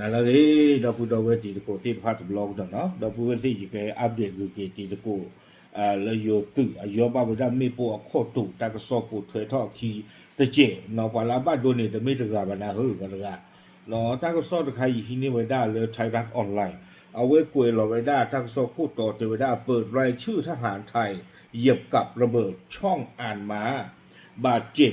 နာလာလေတော့ဘူးတော့ဝဲတီတကိုတိဖတ်ဘလော့တော့နော်တော့ဘူးဝဲစီကြီးက update ကိုတီတကိုအဲလေယိုတူအယောပါဘဒမေပေါ်အခေါ်တူတကဆော့ကိုထွေထော့ခီတကျနော်ပါလာဘတ်ဒိုနေတမေတကဘာနာဟုတ်ကလကနော်တကဆော့တခိုင်ဟိနေဝဒါလေထိုင်ရန်အွန်လိုင်းเอาไว้กวยลอเวดาทักโซพูดต่อเทวดาเปิดรายชื่อทหารไทย เหยียบกับระเบิดช่องอ่านมา บาดเจ็บ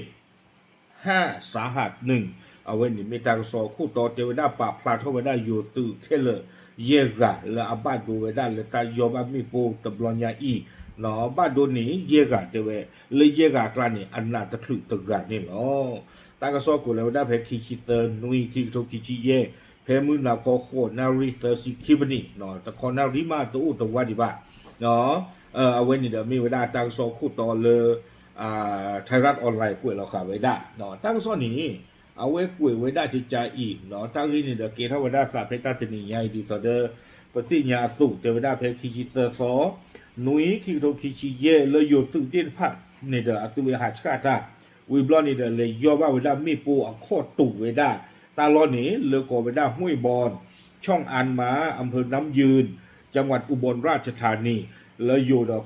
ห้าสาหัสหนึ่ง အဝဲနိမိတန်စောခုတော်တေဝဒပပလာထောဝဒယိုတုခဲလယေဂါလအဘတ်ဒိုဝဒလတယောဘမိပိုတဘလညာဤလောဘဒိုနိယေဂါတေဝလေယေဂါကလနိအနာတခုတကနိလောတာကစောကိုလဝဒဖဲခီခီတနွီခီထုခီချီယေဖဲမှုနာခေါ်ခေါ်နာရီသစီခိပနိနော်တခေါ်နာရီမတူတဝဒီပါနော်အဝဲနေတယ်မိဝဒတာကစောခုတော်လေအာထိုင်ရတ်အွန်လိုင်းကိုလောက်ခါဝဲဒါနော်တာကစောနိ เอาไว้นี่เดี๋ยวมีเวลาตางสอคู่ต่อเลยอ่าไทยรัฐออนไลน์กวยเราขาไว้ได้จิตใจอีกเนาะตั้งที่นี่เดอเกทวดาสาเพตาตนีใหญ่ดีต่อเดอปฏิญาตุเทวดาเพคิจิตสอนุยคิโตคิชิเยเลยโยตุเดพัดนี่เดออตุเวหาชกาตาวิบลอนี่เดอเลยยอว่าเวดามีปูอโคตุเวดาตาลอนี้เลโกเวดาห้วยบอนช่องอันมาอำเภอน้ำยืน จังหวัดอุบลราชธานีแล้วอยู่ดอ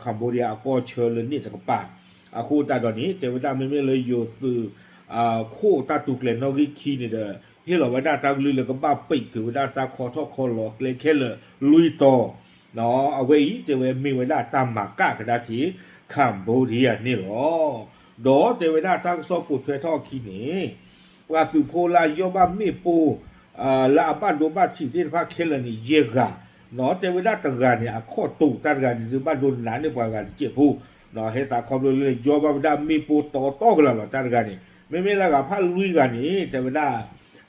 အာခိုတာတုကလေနော်ဂီခီနေတဲ့ဟေလောဝဒတာကလူလကပပိတ်ကဝဒတာခေါ်တော့ခေါ်လောကလေခဲလလူတော်နော်အဝေးတေဝမေဝဒတာမကကဒါတီကမ်ဘောဒီးယားနေလောဒေါ်တေဝဒတာဆော့ကိုထွေထော့ခီနေပကသူခိုလာယောဘမေပိုအာလာဘဒိုဘတီတေဖာခဲလနီယေဂါနော်တေဝဒတဂါနေအခေါ်တူတဂါနေဒီဘဒိုနာနေပွားကကျေဖို့နော်ဟေတာခေါ်လို့လေယောဘဒမေပိုတော်တော်ကလာတာဂါနေ memelaga pa lui gani te weda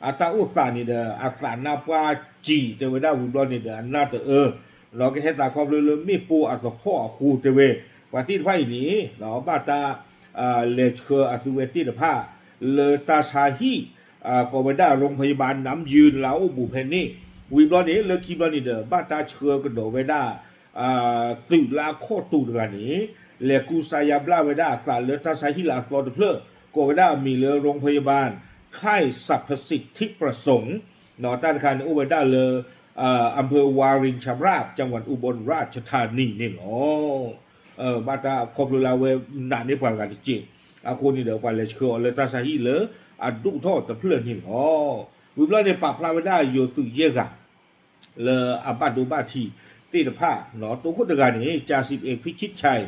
ata usa ni de aksa na pa ji te weda wu do ni de na te e lo ke heta ko lu lu mi pu a ko ho khu te we wa ti phai ni lo ba ta le khe a tu we ti de pa le ta sa hi ก็ไปได้โรงพยาบาลน้ำยืนแล้วบุเพนนี่วีบลอนี้เลคีบลอนี้เดอบ้าตาเชือกระโดดไปได้ตื่นลาโคตูดกันนี้เลกูสายาบลาไปได้ตาเลตาสาฮิลาสโลดเพลอ โกเวดามีเลโรงพยาบาล ค่ายสรรพสิทธิประสงค์นอต้านคานอุเวดาเลอ่าอำเภอวารินชำราบ จังหวัดอุบลราชธานีนี่หรอเออบาตาคอบลูลาเวนานี่ปากาติจิอาคูนี่เดี๋ยวกว่าเลชคือเลตาไซฮิเลอดุทอตะเพลนี่หรอวิบลาเดปาพลาเวดาโยตุเยกะเลออาบัดดูบาทีติดผ้าหนอตัวคุตกานี่จ่าสิบเอกพิชิตชัย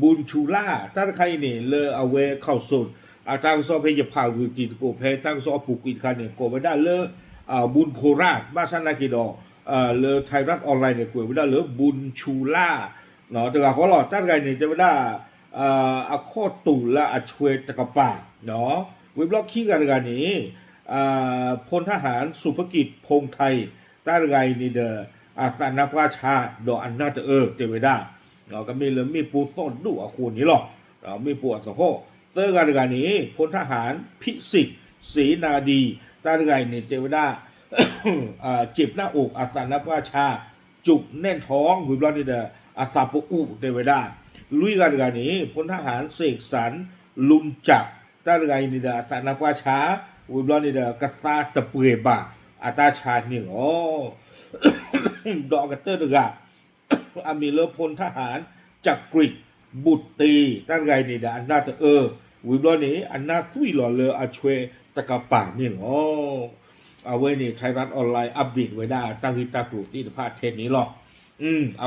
บุญชูล่าตั้งใครเนี่ยเลอเอาเวเข้าสุด อาตั้งซอเพยพาวิติโกเพตั้งซอปุกอินคันเนี่ยโกไม่ได้เลออ่าบุญโคราชบ้านสันนากิดออ่าเลอไทยรัฐออนไลน์เนี่ยกวไม่ได้เลอบุญชูล่าเนาะแต่ว่าเขาหลอดตั้งใครเนี่ยจะไม่ได้อ่าอข้อตุละอาช่วยตะกะปาเนาะเว็บล็อกคิงกันกันนี้อ่าพลทหารสุภกิจพงษ์ไทยตั้งไงนี่เดออาตานับว่าชาดออันน่าจะเออเจไม่ได้เราะก็มีเลยมีปูต้นดูอาคูนี้หรอกเรามีปูอัศโค เตอร์กันกันนี้พลทหารพิสิทธิ์ศรีนาดีตั้งไงนี่เจไม่ได้อ่าจ็บหน้าอกอาตานับว่าชา จุกแน่นท้องวิบลอนี่เดออาซาปอุเจไม่ได้ลุยกันกันนี้พลทหารเสกสรรลุนจักตั้งไงนี่เดออาตานับว่าชาวิบลอนี่เดอกระซาตะเปรบาอาตาชานี่อ๋อดอกกเตอร์ดกะอามีเลพลทหารจักกริดบุตรตีตั้งไงนี่นะอันนาตเออ วิบลอนี้อันนาทุยหล่อเลออาชเวตะกะป่านี่หรอเอาไว้นี่ไทยรัฐออนไลน์อัปเดตไว้ได้ตั้งที่ตาปลูกที่พาเทศนี้หรอกอืมเ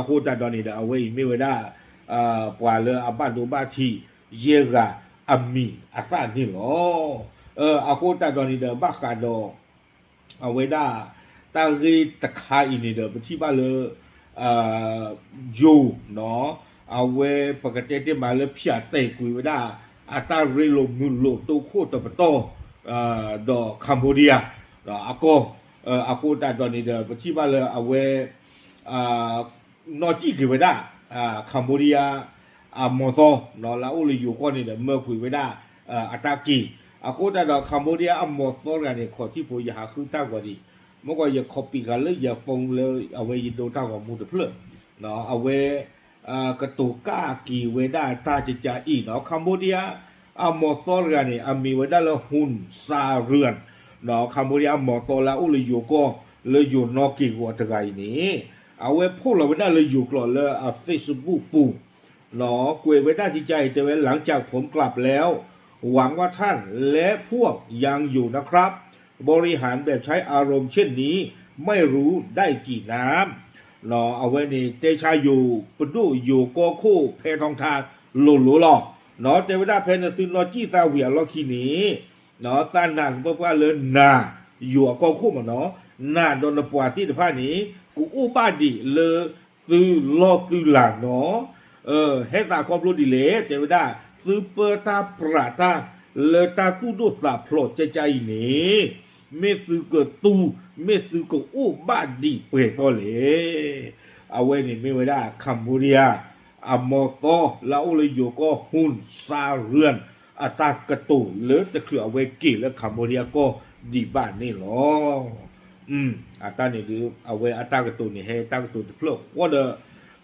อาคูตาดอนนี่เดเอาไว้ไม่ไว้ได้อ่าปว่าเลออาบ้านดูบ้านที่เยกะอามีอาซานี่หรอเออเอาคูตาดอนนี่เดบ้ากาดอเอาไว้ได้ တာရီတခါအင်းနေတယ်ပတိပါလေအာဂျိုနော်အဝဲပကတဲ့တဲ့မလည်းဖြတ်တဲ့ကွေဝဒအတာရီလိုမြူလိုတုခိုတပတော့အာဒေါ်ကမ်ဘောဒီးယားတော့အကောအကောတာတော့နေတယ်ပတိပါလေအဝဲအာနော်ကြည့်ကွေဝဒအာကမ်ဘောဒီးယားအမောသောနော်လာအိုလီ กระตูก้ากีเวดาตาจิจาอีเนาะคัมบูเดียอามอตอลกันนี่อามีเวด้าละหุ่นซาเรือนเนาะคัมบูเดียมโตอลาอุลยูก็เลยอยู่นอกิวัตไกนี้เอาเว้พูดเราเวดาเลยอยู่กลอนเลยอาเฟซบุ๊กปุ่มเนาะกวยเวด้าจิจาแต่เวหลังจากผมกลับแล้ว หวังว่าท่านและพวกยังอยู่นะครับ บริหารแบบใช้อารมณ์เช่นนี้ ไม่รู้ได้กี่น้ำ เนาะเอาไว้นี่เตชาอยู่ปดูอยู่โกคู่เพทองทานหลุหลุหลอกเนาะเทวดาเพนซึนลอจี้ตาเวียลอคีนีเนาะตาหนังเพราะว่าเลยนาอยู่โกคู่มาเนาะนาโดนปวดที่ตะพานี้กูอุบาดิเลยตือลอตือหลานเนาะเออให้ตาความรู้ดีเลยเจวิดาซูเปอร์ตาปราตาเลตาตูโดสาพลอใจใจนี่ เมซึเกตูเมซึโกโอบาดิเปโซเลเอาไว้นี่ไม่ไว้ได้คัมบูเรียอมอโซแล้วอเลอยู่ก็หุ่นซาเรือนอัตากระตูหรือจะคือเอาไว้กี่แล้วคัมบูเรียก็ดีบ้านนี่หรออืมอัตานี่คือเอาไว้อัตากระตูนี่ให้ตากระตูเพื่อควอเด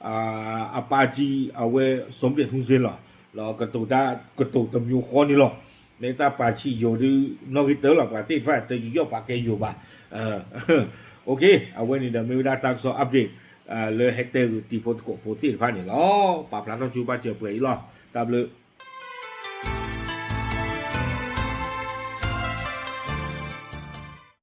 อ่าอปาจีเอาไว้สมเด็จทุนเซนหรอเรากระตูได้กระตูตำยูคอนี่หรอ neta pa chi yo du no ki te la pa ti pa te yo pa ke yo ba okay awen in the mi da tak so update le hectare ti pot ko po ti pa ni lo pa plan no chu ba che pe lo ta blue